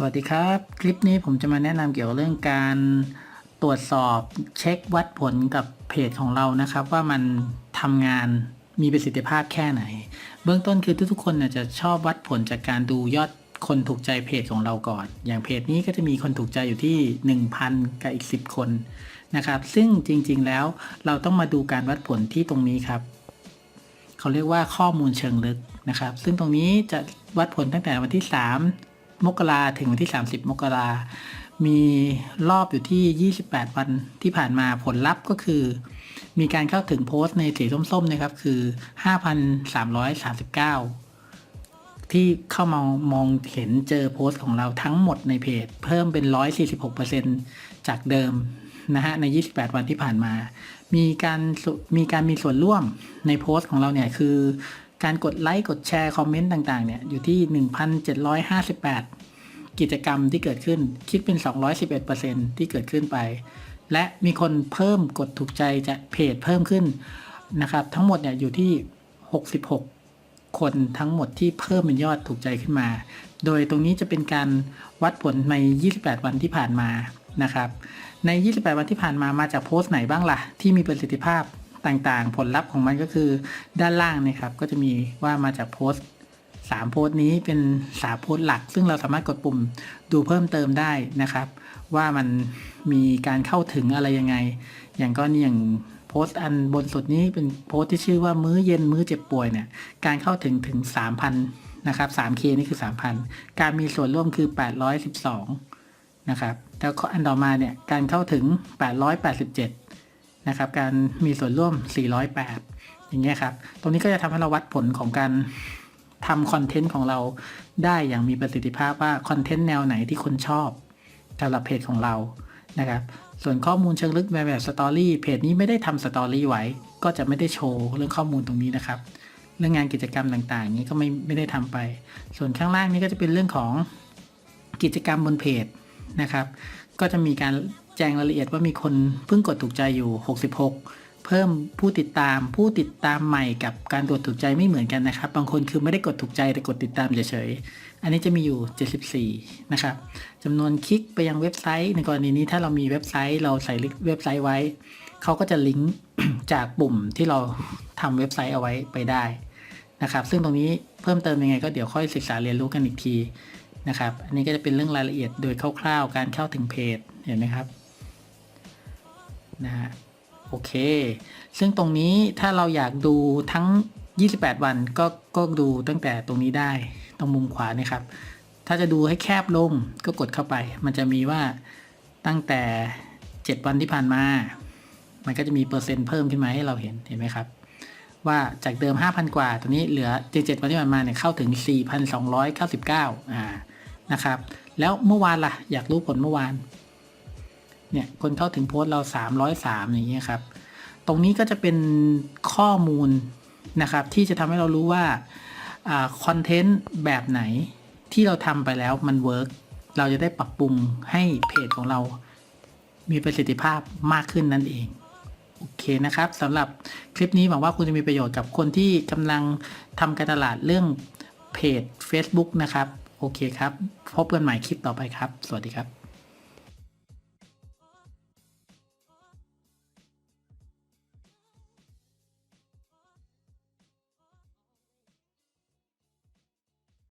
สวัสดีครับ คลิปนี้ผมจะมาแนะนำเกี่ยวกับเรื่องการตรวจสอบเช็ควัดผลกับเพจของเรานะครับ ว่ามันทำงานมีประสิทธิภาพแค่ไหน เบื้องต้นคือทุกๆคนจะชอบวัดผลจากการดูยอดคนถูกใจเพจของเราก่อน อย่างเพจนี้ก็จะมีคนถูกใจอยู่ที่ 1,000 กับอีก 10 คนนะครับ ซึ่งจริงๆแล้วเราต้องมาดูการวัดผลที่ตรงนี้ครับเขาเรียกว่าข้อมูลเชิงลึกนะครับ ซึ่งตรงนี้จะวัดผลตั้งแต่วันที่ 3 มกราถึงวันที่ 30 มกรามีรอบอยู่ที่ 28 วันที่ผ่านมาผลลัพธ์ก็คือ มีการเข้าถึงโพสต์ในสีส้มๆนะครับคือ 5,339 ที่เข้ามามองเห็นเจอโพสต์ของเราทั้งหมดในเพจ เพิ่มเป็น 146%จากเดิมนะฮะใน 28 วันที่ผ่านมา มีการมีการมีส่วนร่วมในโพสต์ของเราเนี่ยคือ การกดไลค์กดแชร์คอมเมนต์ต่างๆเนี่ยอยู่ที่ 1,758 กิจกรรมที่เกิดขึ้นคิดเป็น 211%ที่เกิดขึ้นไป และมีคนเพิ่มกดถูกใจจากเพจเพิ่มขึ้นนะครับ ทั้งหมดเนี่ยอยู่ที่ 66 คนทั้งหมดที่เพิ่มเป็นยอดถูกใจขึ้นมา โดยตรงนี้จะเป็นการวัดผลใน 28 วันที่ผ่านมานะครับ ใน 28 วันที่ผ่านมามาจากโพสต์ไหนบ้างล่ะ ที่มีประสิทธิภาพ ต่างๆ ผลลัพธ์ของมันก็คือด้านล่างเนะครับ ก็จะมีว่ามาจากโพสต์3โพสต์นี้เป็น3โพสต์หลัก ซึ่งเราสามารถกดปุ่มดูเพิ่มเติมได้นะครับ ว่ามันมีการเข้าถึงอะไรยังไง อย่างก็อย่างโพสต์อันบนสุดนี้เป็นโพสต์ที่ชื่อว่ามื้อเย็นมื้อเจ็บป่วยเนี่ยการเข้าถึงถึง 3,000นะครับ 3K นี่คือ 3,000 การมีส่วนร่วมคือ 812 นะครับ แล้วก็อันต่อมาเนี่ย การเข้าถึง 887 นะครับการมีส่วนร่วม 408 อย่างเงี้ยครับ ตรงนี้ก็จะทำให้เราวัดผลของการทำคอนเทนต์ของเราได้อย่างมีประสิทธิภาพว่าคอนเทนต์แนวไหนที่คนชอบสำหรับเพจของเรานะครับ ส่วนข้อมูลเชิงลึกแบบแบบสตอรี่เพจนี้ไม่ได้ทำสตอรี่ไว้ ก็จะไม่ได้โชว์เรื่องข้อมูลตรงนี้นะครับ เรื่องงานกิจกรรมต่างๆนี้ก็ไม่ไม่ได้ทำไป ส่วนข้างล่างนี้ก็จะเป็นเรื่องของกิจกรรมบนเพจ นะครับ ก็จะมีการแจ้งรายละเอียดว่ามีคนเพิ่งกดถูกใจอยู่ 66 เพิ่มผู้ติดตามผู้ติดตามใหม่กับการตรวจถูกใจไม่เหมือนกันนะครับ บางคนคือไม่ได้กดถูกใจแต่กดติดตามเฉยๆอันนี้จะมีอยู่ 74 นะครับจำนวนคลิกไปยังเว็บไซต์ ในกรณีนี้ถ้าเรามีเว็บไซต์ เราใส่เว็บไซต์ไว้ เขาก็จะลิงก์จากปุ่มที่เราทำเว็บไซต์เอาไว้ไปได้นะครับ ซึ่งตรงนี้เพิ่มเติมยังไงก็เดี๋ยวค่อยศึกษาเรียนรู้กันอีกที นะครับ อันนี้ก็จะเป็นเรื่องรายละเอียดโดยคร่าวๆ การเข้าถึงเพจ เห็นไหมครับ นะฮะ โอเค ซึ่งตรงนี้ถ้าเราอยากดูทั้ง 28 วันก็ก็ดูตั้งแต่ตรงนี้ได้ ตรงมุมขวานี่ครับ ถ้าจะดูให้แคบลงก็กดเข้าไป มันจะมีว่าตั้งแต่ 7 วันที่ผ่านมา มันก็จะมีเปอร์เซ็นต์เพิ่มขึ้นมาให้เราเห็น เห็นไหมครับว่าจากเดิม 5,000 กว่า ตอนนี้เหลือ 77 วันที่ผ่านมาเนี่ยเข้าถึง 4,299 อ่า นะครับ แล้วเมื่อวานล่ะ อยากรู้ผลเมื่อวาน เนี่ยคนเข้าถึงโพสต์เรา 303 อย่างเงี้ยครับ ตรงนี้ก็จะเป็นข้อมูลนะครับ ที่จะทำให้เรารู้ว่าคอนเทนต์แบบไหนที่เราทำไปแล้วมันเวิร์กเราจะได้ปรับปรุงให้เพจของเรามีประสิทธิภาพมากขึ้นนั่นเองโอเคนะครับสำหรับคลิปนี้หวังว่าคุณจะมีประโยชน์กับคนที่กำลังทำการตลาดเรื่องเพจ Facebook นะครับ โอเคครับ พบกันใหม่คลิปต่อไปครับ สวัสดีครับ